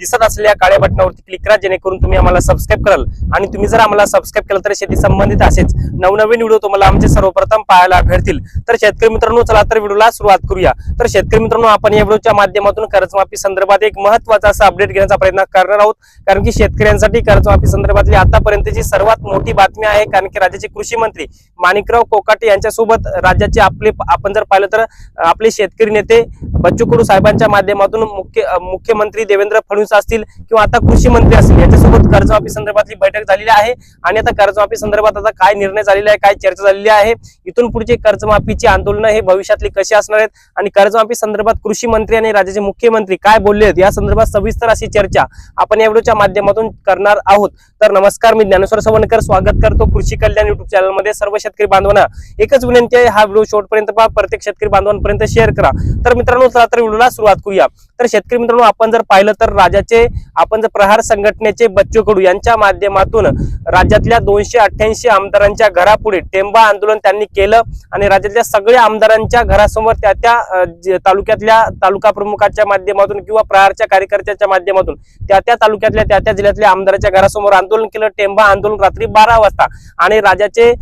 दिसत असलेल्या काळ्या बटनावरती क्लिक करा जेणेकरून तुम्ही आम्हाला सबस्क्राईब कराल. आणि तुम्ही जर आम्हाला सबस्क्राईब केलं तर शेती संबंधित असेच नवनवीन व्हिडिओ तुम्हाला आमचे सर्वप्रथम पाहायला भेटतील. तर शेतकरी मित्रांनो चला तर व्हिडिओला सुरुवात करूया. तर शेतकरी मित्रांनो आपण या व्हिडिओच्या माध्यमातून कर्जमाफी संदर्भात एक महत्त्वाचा असा अपडेट घेण्याचा प्रयत्न करणार आहोत. कारण की शेतकऱ्यांसाठी कर्जमाफी संदर्भातली आतापर्यंतची सर्वात मोठी बातमी आहे कारण की राज्याचे कृषी मंत्री माणिकराव कोकाटे यांच्यासोबत राज्याचे आपले आपण जर पाहिलं तर आपले शेतकरी नेते बच्चू कडू साहेबांच्या माध्यमातून मुख्य मुख्यमंत्री देवेंद्र फडणवीस असतील किंवा आता कृषी मंत्री असतील यांच्यासोबत कर्जमाफी संदर्भातली बैठक झालेली आहे. आणि आता कर्जमाफी संदर्भात आता काय निर्णय झालेला आहे काय चर्चा झालेली आहे इथून पुढचे कर्जमाफीची आंदोलनं हे भविष्यातली कशी असणार आहेत? आणि कर्जमाफी संदर्भात कृषी मंत्री आणि राज्याचे मुख्यमंत्री काय बोलले आहेत? या संदर्भात सविस्तर अशी चर्चा आपण या व्हिडिओच्या माध्यमातून करणार आहोत. तर नमस्कार मी ज्ञानेश्वर सवणकर स्वागत करतो कृषी कल्याण युट्यूब चॅनलमध्ये सर्व शेतकरी बांधवांना एकच विनंती आहे हा व्हिडिओ शेवटपर्यंत पहा प्रत्येक शेतकरी बांधवांपर्यंत शेअर करा. तर मित्रांनो चला तर व्हिडिओला सुरुवात करूया. तर शेतकरी मित्रांनो आपण जर पाहिलं तर राज्याचे आपण जर प्रहार संघटनेचे बच्चू कडू यांच्या माध्यमातून राज्यातल्या दोनशे अठ्ठ्याऐंशी आमदारांच्या घरापुढे टेंबा आंदोलन त्यांनी केलं आणि राज्यातल्या सगळ्या आमदारांच्या घरासमोर त्या त्या तालुक्यातल्या तालुका प्रमुखाच्या माध्यमातून किंवा प्रहारच्या कार्यकर्त्याच्या माध्यमातून त्या त्या तालुक्यातल्या त्या त्या जिल्ह्यातल्या आमदाराच्या घरासमोर आंदोलन केलं. टेंबा आंदोलन रात्री बारा वाजता. आणि राज्याचे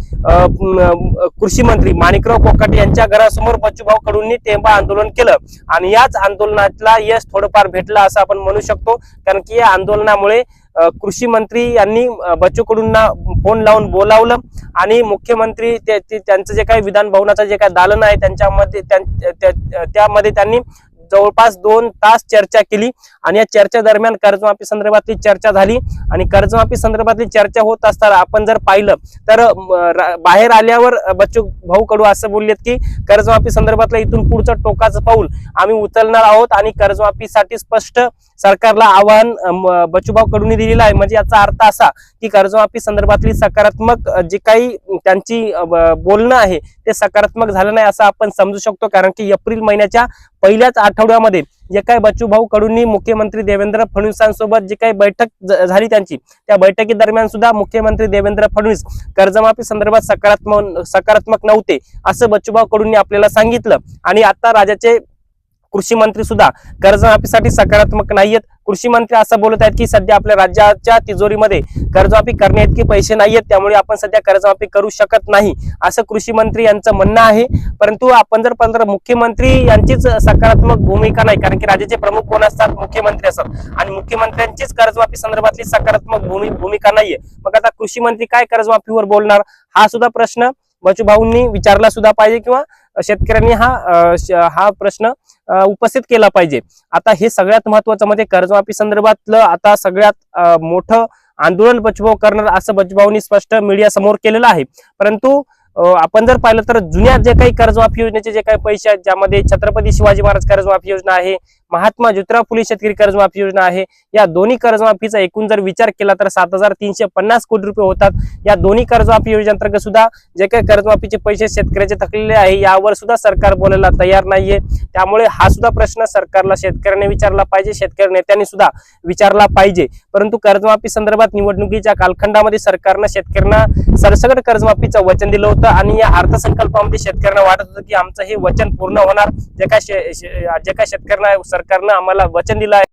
कृषी मंत्री माणिकराव कोकाटे यांच्या घरासमोर बच्चूभाऊ कडूंनी टेंबा आंदोलन केलं. आणि याच आंदोलनातला यश थोडंफार भेटलं असं आपण म्हणू शकतो. कारण की या आंदोलनामुळे कृषी मंत्री यांनी बच्चू कडूंना फोन लावून बोलावलं आणि मुख्यमंत्री त्यांचं जे काही विधान भवनाचं जे काही दालन आहे त्यांच्यामध्ये त्यां- त्यामध्ये त्यांनी जवळपास दोन तास चर्चा केली आणि या चर्चा दरम्यान कर्जमाफी संदर्भातली चर्चा झाली. आणि कर्जमाफी संदर्भातली चर्चा होत असताना आपण जर पाहिलं तर बाहेर आल्यावर बच्चू भाऊ कडू असं बोललेत की कर्जमाफी संदर्भातलं इथून पुढचं टोकाचं पाऊल आम्ही उचलणार आहोत आणि कर्जमाफीसाठी स्पष्ट सरकारला आव्हान बच्चूभाऊ कडून दिलेलं आहे. म्हणजे याचा अर्थ असा की कर्जमाफी संदर्भातली सकारात्मक जे काही त्यांची ब- बोलणं आहे ते सकारात्मक झालं नाही असं आपण समजू शकतो. कारण की एप्रिल महिन्याच्या पहिल्याच आठवड्यामध्ये जे काही बच्चू भाऊ कडूंनी मुख्यमंत्री देवेंद्र फडणवीसांसोबत जी काही बैठक झाली त्यांची त्या बैठकी दरम्यान सुद्धा मुख्यमंत्री देवेंद्र फडणवीस कर्जमाफी संदर्भात सकारात्मक सकारात्मक नव्हते असं बच्चूभाऊ कडूंनी आपल्याला सांगितलं. आणि आता राजाचे कृषी मंत्री सुद्धा कर्जमाफीसाठी सकारात्मक नाहीयेत. कृषी मंत्री असं बोलत आहेत की सध्या आपल्या राज्याच्या तिजोरीमध्ये कर्जमाफी करण्याइतके पैसे नाहीयेत त्यामुळे आपण सध्या कर्जमाफी करू शकत नाही असं कृषी मंत्री यांचं म्हणणं आहे. परंतु आपण जर पाहिलं मुख्यमंत्री यांचीच सकारात्मक भूमिका नाही कारण की राज्याचे प्रमुख कोण असतात? मुख्यमंत्री असतात. आणि मुख्यमंत्र्यांचीच कर्जमाफी संदर्भातली सकारात्मक भूमि भूमिका नाहीये. मग आता कृषी मंत्री काय कर्जमाफीवर बोलणार? हा सुद्धा प्रश्न बचूभाऊंनी विचारला सुद्धा पाहिजे किंवा शेतकऱ्यांनी हा हा प्रश्न उपस्थित केला पाहिजे. आता हे सगळ्यात महत्वाचं म्हणजे कर्जमाफी संदर्भातलं आता सगळ्यात मोठं आंदोलन बचबाव करणार असं बचबावनी स्पष्ट मीडिया समोर केलेलं आहे. परंतु आपण जर पाहिलं तर जुन्या जे काही कर्जमाफी योजनेचे जे काही पैसे आहेत ज्यामध्ये छत्रपती शिवाजी महाराज कर्जमाफी योजना आहे महात्मा ज्योतिराव फुले शेतकरी कर्जमाफी योजना आहे. या दोन्ही कर्जमाफीचा एकूण जर विचार केला तर सात हजार तीनशे पन्नास कोटी रुपये होतात. या दोन्ही कर्जमाफी योजनेअंतर्गत सुद्धा जे काही कर्जमाफीचे पैसे शेतकऱ्याचे थकलेले आहे यावर सुद्धा सरकार बोलायला तयार नाहीये. त्यामुळे हा सुद्धा प्रश्न सरकारला शेतकऱ्यांनी विचारला पाहिजे शेतकरी नेत्यांनी सुद्धा विचारला पाहिजे. परंतु कर्जमाफी संदर्भात निवडणुकीच्या कालखंडामध्ये सरकारनं शेतकऱ्यांना सरसकट कर्जमाफीचं वचन दिलं होतं आणि या अर्थसंकल्पामध्ये शेतकऱ्यांना वाटत होतं की आमचं हे वचन पूर्ण होणार. जे काय शे- जे काय शेतकऱ्यांना सरकारनं आम्हाला वचन दिलं आहे.